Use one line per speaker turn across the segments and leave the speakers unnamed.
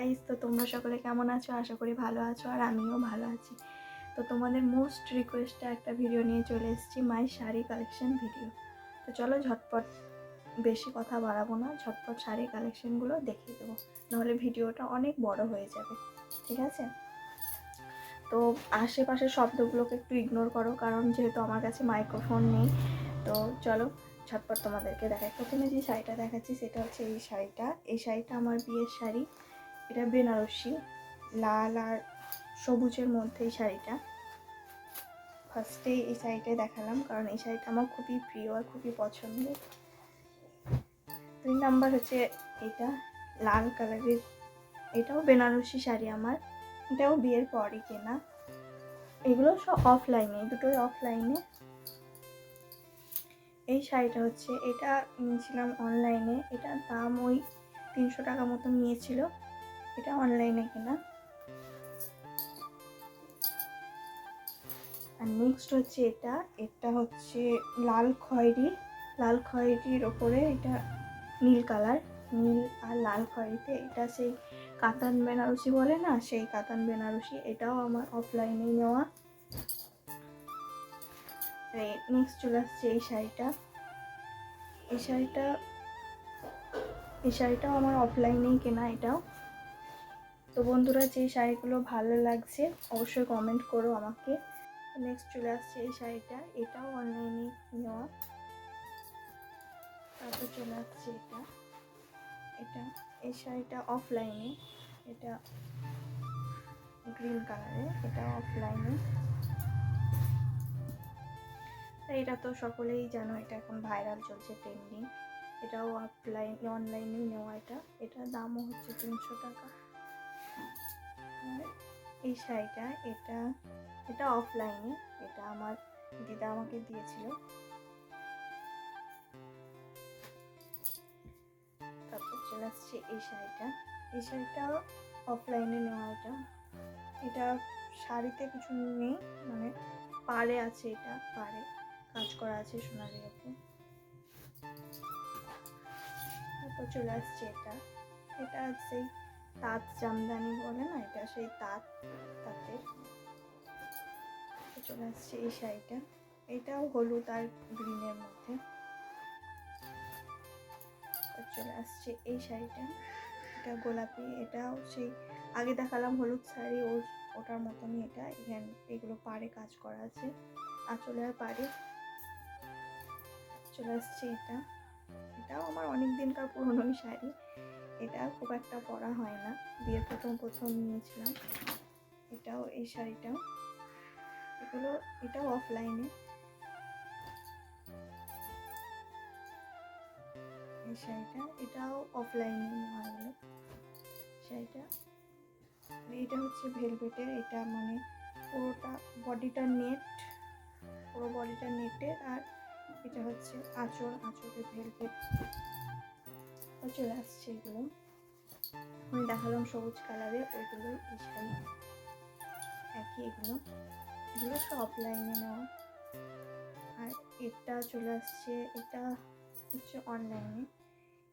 Guys তো তোমরা সকলে কেমন আছো? আশা করি ভালো আছো আর আমিও ভালো আছি। তো তোমাদের মোস্ট রিকোয়েস্টে একটা ভিডিও নিয়ে চলে এসেছি মাই শাড়ি কালেকশন ভিডিও তো চলো ঝটপট বেশি কথা বাড়াবো না, ঝটপট শাড়ি কালেকশনগুলো দেখিয়ে দেবো। নাহলে ভিডিওটা অনেক বড় হয়ে যাবে, ঠিক আছে? তো আশেপাশের শব্দগুলোকে একটু ইগনোর করো, কারণ যেহেতু আমার কাছে মাইক্রোফোন নেই, তো চলো ঝটপট তোমাদেরকে দেখাই। প্রথমে যে শাড়িটা দেখাচ্ছি, সেটা হচ্ছে এই শাড়িটা। এই শাড়িটা আমার বিয়ের শাড়ি। এটা বেনারসি। লাল আর সবুজের মধ্যে এই শাড়িটা। ফার্স্টে এই শাড়িটাই দেখালাম, কারণ এই শাড়িটা আমার খুবই প্রিয় আর খুবই পছন্দের। দুই নাম্বার হচ্ছে এটা, লাল কালারের। এটাও বেনারসি শাড়ি আমার, এটাও বিয়ের পরই কেনা। এগুলো সব অফলাইনে দুটোই অফলাইনে এই শাড়িটা হচ্ছে, এটা নিয়েছিলাম অনলাইনে এটা দাম ওই তিনশো টাকা মতো নিয়েছিল। এটা অনলাইনে কেনা। আর নেক্সট হচ্ছে এটা। এটা হচ্ছে লাল খয়েরি। লাল খয়েরির ওপরে এটা নীল কালার। নীল আর লাল খয়েরিতে এটা সেই কাতান বেনারসি বলে না? সেই কাতান বেনারসি, এটাও আমার অফলাইনে নেওয়া। নেক্সট চলে আসছে এই শাড়িটা। এই শাড়িটা এই শাড়িটাও আমার অফলাইনেই কেনা এটাও। তো বন্ধুরা, যে শাড়িগুলো ভালো লাগছে, অবশ্যই কমেন্ট করো আমাকে। নেক্সট চলে আসছে এই শাড়িটা। এটাও অনলাইনে নেওয়া। তারপর চলে আসছে এটা। এটা, এই শাড়িটা অফলাইনে এটা গ্রিন কালারে এটা অফলাইনে এটা তো সকলেই জানো, এটা এখন ভাইরাল চলছে ট্রেন্ডিং এটাও অফলাইন অনলাইনেই নেওয়া এটা। এটার দামও হচ্ছে তিনশো টাকা। এই শাড়িটা, এটা এটা অফলাইনে এটা আমার দিদা আমাকে দিয়েছিল। তারপর চলে আসছে এই শাড়িটা। এই শাড়িটা অফলাইনে নেওয়া এটা। এটা শাড়িতে কিছু নেই মানে পাড়ে আছে এটা, পাড়ে। কাজ করা আছে সোনালি ওপর তারপর চলে আসছে এটা। এটা সেই তাঁত জামদানি বলে না এটা, সেই তাঁত, তাঁতের। চলে আসছে এই শাড়িটা। এটাও হলুদ আর গ্রিনের মধ্যে। চলে আসছে এই শাড়িটা। এটা গোলাপি, এটাও সেই, আগে দেখালাম হলুদ শাড়ি, ওর, ওটার মতনই এটা। এখানে, এগুলো পাড়ে কাজ করা আছে। আঁচলে আর পাড়ে। চলে আসছে এটা। এটাও আমার অনেক দিনকার পুরনোই শাড়ি। এটা খুব একটা পরা হয় না। বিয়ের প্রথম প্রথম নিয়েছিলাম। এটাও, এই শাড়িটাও। এগুলো, এটাও অফলাইনে এই শাড়িটা, এটাও অফলাইনে নেওয়া হলো। শাড়িটা এটা হচ্ছে ভেলভেটের এটা মানে পুরোটা বডিটা নেট পুরো বডিটা নেটের আর এটা হচ্ছে আঁচল, আঁচলের ভেলভেট চলে আসছে এগুলো। আমি দেখালাম সবুজ কালারের ওইগুলো শাড়ি একই এগুলো। এগুলো সব অফলাইনে নেওয়া। আর এটা চলে আসছে, এটা হচ্ছে অনলাইনে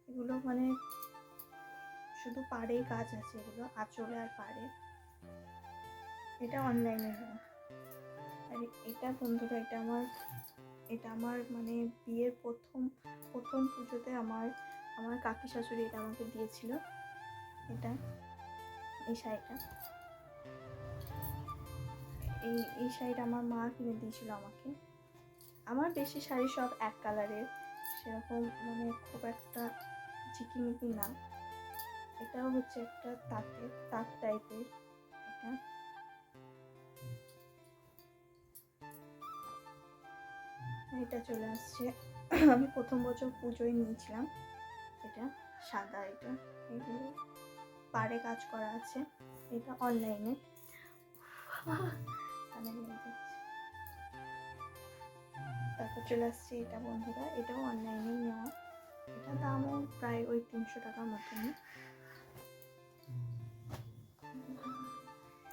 এগুলো মানে শুধু পাড়েই কাজ আছে এগুলো, আঁচলে আর পাড়ে। এটা অনলাইনে নেওয়া। আর এটা বন্ধুরা, এটা আমার এটা আমার মানে বিয়ের প্রথম প্রথম পুজোতে আমার আমার কাকি শাশুড়ি এটা আমাকে দিয়েছিল। এটা, এই শাড়িটা। এই এই শাড়িটা আমার মা কিনে দিয়েছিল আমাকে। আমার বেশি শাড়ি সব এক কালারের, সেরকম মানে খুব একটা ঝিকিমিকি না। এটাও হচ্ছে একটা তাঁতের তাঁত টাইপের এটা। এটা চলে আসছে। আমি প্রথম বছর পুজোয় নিয়েছিলাম। এটা সাদা এটা। এগুলো পাড়ে কাজ করা আছে, এটা অনলাইনে তারপর চলে আসছে এটা, বন্ধুরা, এটাও অনলাইনেই নেওয়া। এটা দামও প্রায় ওই তিনশো টাকার মতনই।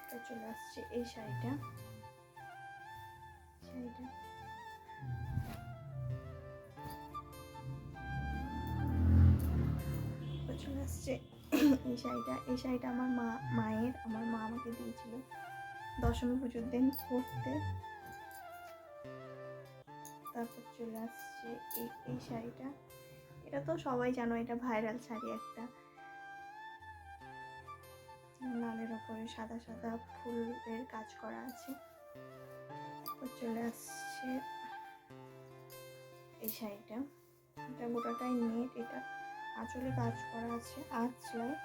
এটা চলে আসছে এই শাড়িটা। শাড়িটা আসছে। এই শাড়িটা এই শাড়িটা আমার মা, মায়ের, আমার মা আমাকে দিয়েছিল। দশমী পুজোর দিন পরতে। তারপর চলে আসছে এই এই শাড়িটা। এটা তো সবাই জানো, এটা ভাইরাল শাড়ি একটা। লালের ওপরে সাদা সাদা ফুলের কাজ করা আছে। তো চলে আসছে এই শাড়িটা। এটা গোটাটাই নেট, এটা আঁচলে কাজ করা আছে। আঁচলায়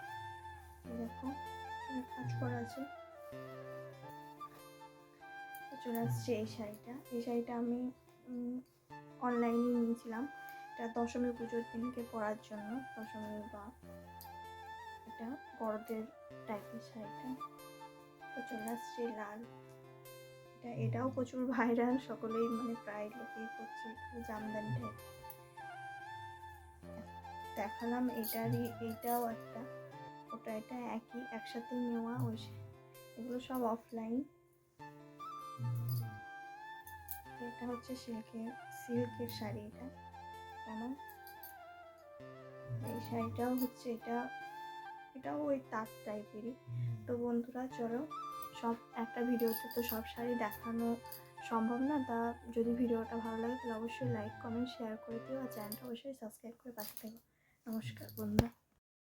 এই দেখো কাজ করা আছে। চলে আসছে এই শাড়িটা। এই শাড়িটা আমি অনলাইনে নিয়েছিলাম। এটা দশমী পুজোর দিনকে পরার জন্য, দশমী বা এটা বড়দের টাইপের শাড়িটা। তো চলে আসছে লাল। এটা, এটাও প্রচুর ভাইরাল সকলেই মানে প্রায় লোকেই করছে জামদানি টাইপ দেখালাম, এটারই এটাও একটা। ওটা, এটা একই, একসাথে নেওয়া সে- এগুলো সব অফলাইন এটা হচ্ছে সিল্কের সিল্কের শাড়ি এটা আমার এই শাড়িটাও হচ্ছে এটা, এটাও ওই তাঁত টাইপেরই। তো বন্ধুরা, চলো, সব, একটা ভিডিওতে তো সব শাড়ি দেখানো সম্ভব না, তা যদি ভিডিওটা ভালো লাগে, তাহলে অবশ্যই লাইক কমেন্ট শেয়ার করে দিও, আর চ্যানেলটা অবশ্যই সাবস্ক্রাইব করে পাশে থেকো। নমস্কার বন্ধুরা